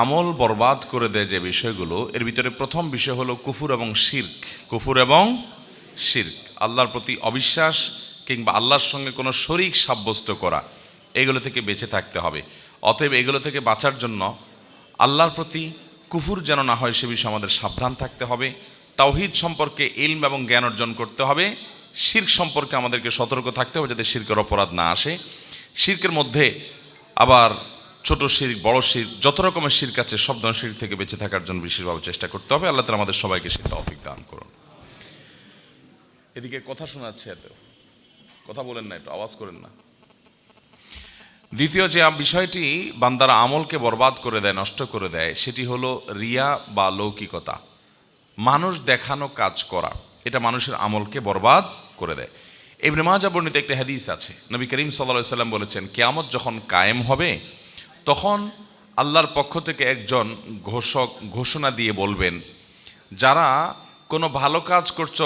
আমল বরবাদ করে দেয় যে বিষয়গুলো, এর ভিতরে প্রথম বিষয় হলো কুফুর এবং শির্ক। কুফুর এবং শির্ক। আল্লাহর প্রতি অবিশ্বাস কিংবা আল্লাহর সঙ্গে কোনো শরিক সাব্যস্ত করা, এগুলো থেকে বেঁচে থাকতে হবে। অতএব এগুলো থেকে বাঁচার জন্য আল্লাহর প্রতি কুফুর যেন না হয়, সে বিষয়ে আমাদের সাবধান থাকতে হবে। তাওহিদ সম্পর্কে ইলম এবং জ্ঞান অর্জন করতে হবে। শির্ক সম্পর্কে আমাদেরকে সতর্ক থাকতে হবে যাতে শির্কের অপরাধ না আসে। শির্কের মধ্যে আবার ছোট শির, বড় শির, যত রকমের শির কাছে সব ধরনের শির থেকে বেঁচে থাকার জন্য বিশেষভাবে চেষ্টা করতে হবে। আল্লাহ তালা আমাদের সবাইকে সে তৌফিক দান করুন। এদিকে কথা শোনাচ্ছে এত। কথা বলেন না একটু, আওয়াজ করেন না। দ্বিতীয় যে বিষয়টি, বান্দার আমলকে বরবাদ করে দেয়, নষ্ট করে দেয়, সেটি হলো রিয়া বা লৌকিকতা। মানুষ দেখানো কাজ করা, এটা মানুষের আমলকে বরবাদ করে দেয়। ইবনে মাজা বর্ণিত একটা হাদিস আছে, নবী করিম সাল্লা সাল্লাম বলেছেন, কেয়ামত যখন কায়েম হবে তখন আল্লাহর পক্ষ থেকে একজন ঘোষক ঘোষণা দিয়ে বলবেন, যারা কোনো ভালো কাজ করছ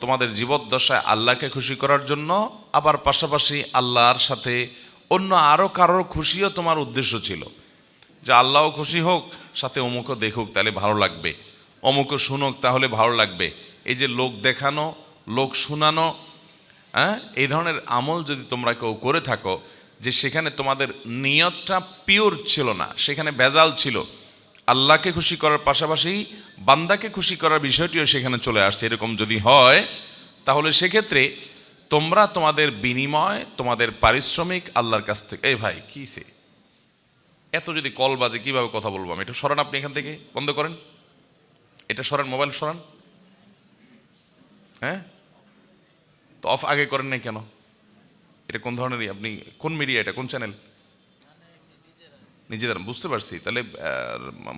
তোমাদের জীবদ্দশায় আল্লাহকে খুশি করার জন্য, আবার পাশাপাশি আল্লাহর সাথে অন্য আরও কারোর খুশিও তোমার উদ্দেশ্য ছিল। যে আল্লাহও খুশি হোক, সাথে অমুকও দেখুক তাহলে ভালো লাগবে। অমুকও শুনুক তাহলে ভালো লাগবে। এই যে লোক দেখানো, লোক শোনানো হ্যাঁ এই ধরনের আমল যদি তোমরা কেউ করে থাকো যে সেখানে তোমাদের নিয়তটা পিওর ছিল না, সেখানে ভেজাল ছিল। আল্লাহকে খুশি করার পাশাপাশি বান্দাকে খুশি করার বিষয়টিও সেখানে চলে আসছে। এরকম যদি হয়, তাহলে সেক্ষেত্রে তোমরা তোমাদের বিনিময়, তোমাদের পারিশ্রমিক আল্লাহর কাছ থেকে এই ভাই, কি সে? এত যদি কল বাজে, কীভাবে কথা বলব আমি? এটা সরান আপনি এখান থেকে, বন্ধ করেন। এটা সরান, মোবাইল সরান। হ্যাঁ? তো অফ আগে করেন নাই কেন? এটা কোন ধরনের আপনি কোন মিডিয়া এটা? কোন চ্যানেল নিজেদের, বুঝতে পারছি। তাহলে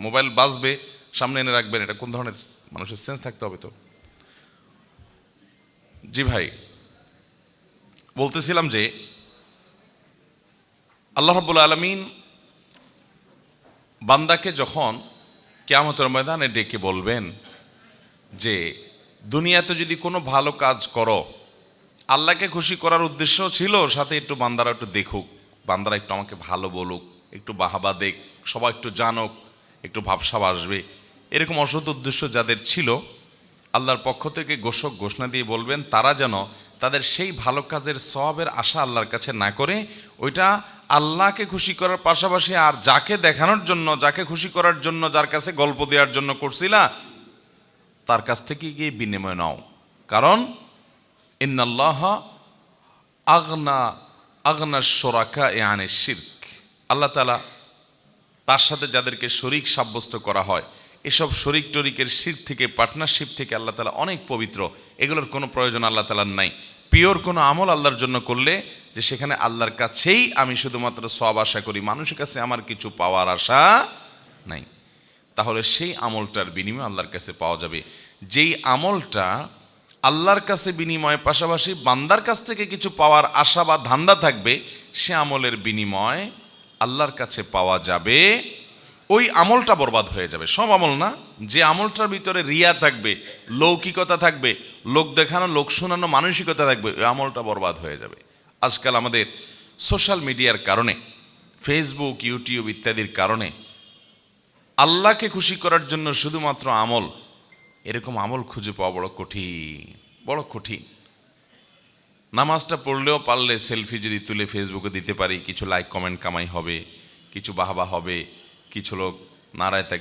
মোবাইল বাজবে, সামনে এনে রাখবেন, এটা কোন ধরনের মানুষের সেন্স থাকতে হবে তো? জি ভাই, বলতেছিলাম যে, আল্লাহ রাব্বুল আলমিন বান্দাকে যখন কেয়ামতের ময়দানে ডেকে বলবেন যে, দুনিয়াতে যদি কোনো ভালো কাজ করো আল্লাহকে খুশি করার উদ্দেশ্য ছিল, সাথে একটু বান্দারা একটু দেখুক, বান্দারা একটু আমাকে ভালো বলুক, একটু বাহাবা দেখ, সবাই একটু জানুক, একটু ভাবসাব আসবে। এরকম অসৎ উদ্দেশ্য যাদের ছিল, আল্লাহর পক্ষ থেকে ঘোষক ঘোষণা দিয়ে বলবেন, তারা যেন তাদের সেই ভালো কাজের সবের আশা আল্লাহর কাছে না করে, ওইটা আল্লাহকে খুশি করার পাশাপাশি আর যাকে দেখানোর জন্য, যাকে খুশি করার জন্য, যার কাছে গল্প দেওয়ার জন্য করছিলা, তার কাছ থেকে গিয়ে বিনিময় নাও। কারণ ইন্নাল্লাহ আগনা আগনা সোরাকা এ আনে শির্ক আল্লাহ তালা তার সাথে যাদেরকে শরিক সাব্যস্ত করা হয়, এসব শরিক টরিকের শির থেকে পার্টনারশিপ থেকে আল্লাহ তালা অনেক পবিত্র। এগুলোর কোনো প্রয়োজন আল্লাহ তালার নাই। পিওর কোনো আমল আল্লাহর জন্য করলে যে সেখানে আল্লাহর কাছেই আমি শুধুমাত্র সব আশা করি, মানুষের কাছে আমার কিছু পাওয়ার আশা নাই। তাহলে সেই আমলটার বিনিময় আল্লাহর কাছে পাওয়া যাবে। যেই আমলটা আল্লাহর কাছে বিনিময়, পাশাপাশি বান্দার কাছ থেকে কিছু পাওয়ার আশা বা ধান্দা থাকবে, সে আমলের বিনিময় আল্লাহর কাছে পাওয়া যাবে। ওই আমলটা বরবাদ হয়ে যাবে। সব আমল না, যে আমলটার ভিতরে রিয়া থাকবে, লৌকিকতা থাকবে, লোক দেখানো, লোক শোনানো, মানসিকতা থাকবে, ওই আমলটা বরবাদ হয়ে যাবে। আজকাল আমাদের সোশ্যাল মিডিয়ার কারণে, ফেসবুক, ইউটিউব ইত্যাদির কারণে, আল্লাহকে খুশি করার জন্য শুধুমাত্র আমল এরকম আমল খুঁজে পাওয়া বড় কঠিন বড় কঠিন। নামাজটা পড়লেও পারলে সেলফি যদি তুলে ফেসবুকে দিতে পারি, কিছু লাইক কমেন্ট কামাই হবে, কিছু বাহবা হবে, কিছু লোক নাড়ায় থাকবে।